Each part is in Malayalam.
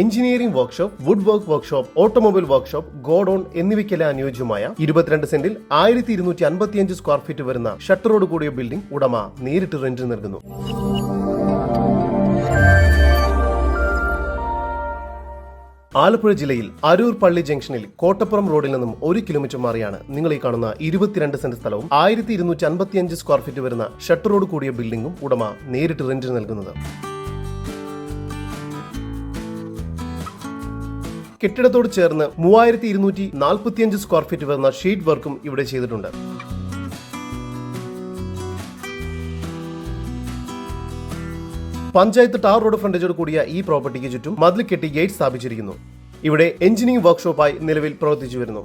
Engineering workshop wood work workshop automobile workshop godown എന്നിവയ്ക്കെല്ലാം അനുയോജ്യമായ ഇരുപത്തിരണ്ട് സെന്റിൽ ആയിരത്തി ഇരുന്നൂറ്റി അൻപത്തിയഞ്ച് സ്ക്വയർ ഫീറ്റ് വരുന്ന ഷട്ടറോട് കൂടിയ ബിൽഡിംഗ് ഉടമ നേരിട്ട് റെന്റിന് നൽകുന്നു. ആലപ്പുഴ ജില്ലയിൽ അരൂർ പള്ളി ജംഗ്ഷനിൽ കോട്ടപ്പുറം റോഡിൽ നിന്നും ഒരു കിലോമീറ്റർ മാറിയാണ് നിങ്ങൾ ഈ കാണുന്ന ഇരുപത്തിരണ്ട് സെന്റ് സ്ഥലവും ആയിരത്തി ഇരുന്നൂറ്റി അൻപത്തിയഞ്ച് സ്ക്വയർ ഫീറ്റ് വരുന്ന ഷട്ടറോട് കൂടിയ ബിൽഡിംഗും ഉടമ നേരിട്ട് റെന്റിന് നൽകുന്നത്. കെട്ടിടത്തോട് ചേർന്ന് മൂവായിരത്തി ഇരുന്നൂറ്റി നാൽപ്പത്തിയഞ്ച് സ്ക്വയർ ഫീറ്റ് വരുന്ന ഷീറ്റ് വർക്കും ഇവിടെ ചെയ്തിട്ടുണ്ട്. പഞ്ചായത്ത് ടാർ റോഡ് ഫ്രണ്ടേജോട് കൂടിയ ഈ പ്രോപ്പർട്ടിക്ക് ചുറ്റും മതിൽ കെട്ടി ഗേറ്റ് സ്ഥാപിച്ചിരിക്കുന്നു. ഇവിടെ എഞ്ചിനീയറിംഗ് വർക്ക്ഷോപ്പായി നിലവിൽ പ്രവർത്തിച്ചു വരുന്നു.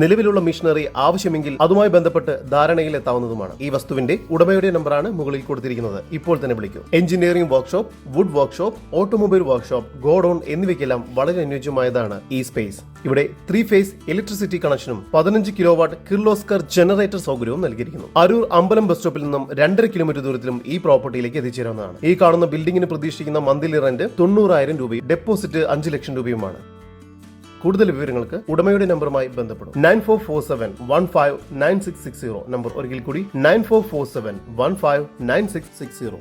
നിലവിലുള്ള മിഷനറി ആവശ്യമെങ്കിൽ അതുമായി ബന്ധപ്പെട്ട് ധാരണയിൽ എത്താവുന്നതുമാണ് ഈ വസ്തുവിന്റെ ഉടമയുടെ നമ്പറാണ് മുകളിൽ കൊടുത്തിരിക്കുന്നത്. ഇപ്പോൾ തന്നെ വിളിക്കൂ. Engineering workshop wood workshop automobile workshop godown എന്നിവയ്ക്കെല്ലാം വളരെ അനുയോജ്യമായതാണ് ഈ സ്പേസ്. ഇവിടെ ത്രീ ഫേസ് ഇലക്ട്രിസിറ്റി കണക്ഷനും പതിനഞ്ച് കിലോ വാട്ട് കിർലോസ്കർ ജനറേറ്റർ സൗകര്യവും നൽകിയിരിക്കുന്നു. അരൂർ അമ്പലം ബസ് സ്റ്റോപ്പിൽ നിന്നും രണ്ടര കിലോമീറ്റർ ദൂരത്തിലും ഈ പ്രോപ്പർട്ടിയിലേക്ക് എത്തിച്ചേരാവുന്നതാണ് ഈ കാണുന്ന ബിൽഡിംഗിന് പ്രതീക്ഷിക്കുന്ന മന്ത്ലി റെന്റ് തൊണ്ണൂറായിരം രൂപയും ഡെപ്പോസിറ്റ് അഞ്ച് ലക്ഷം രൂപയുമാണ്. കൂടുതൽ വിവരങ്ങൾക്ക് ഉടമയുടെ നമ്പറുമായി ബന്ധപ്പെടും. Nine four four seven one five nine six six zero number ഒരിക്കൽ കൂടി. Nine four four seven one five nine six six zero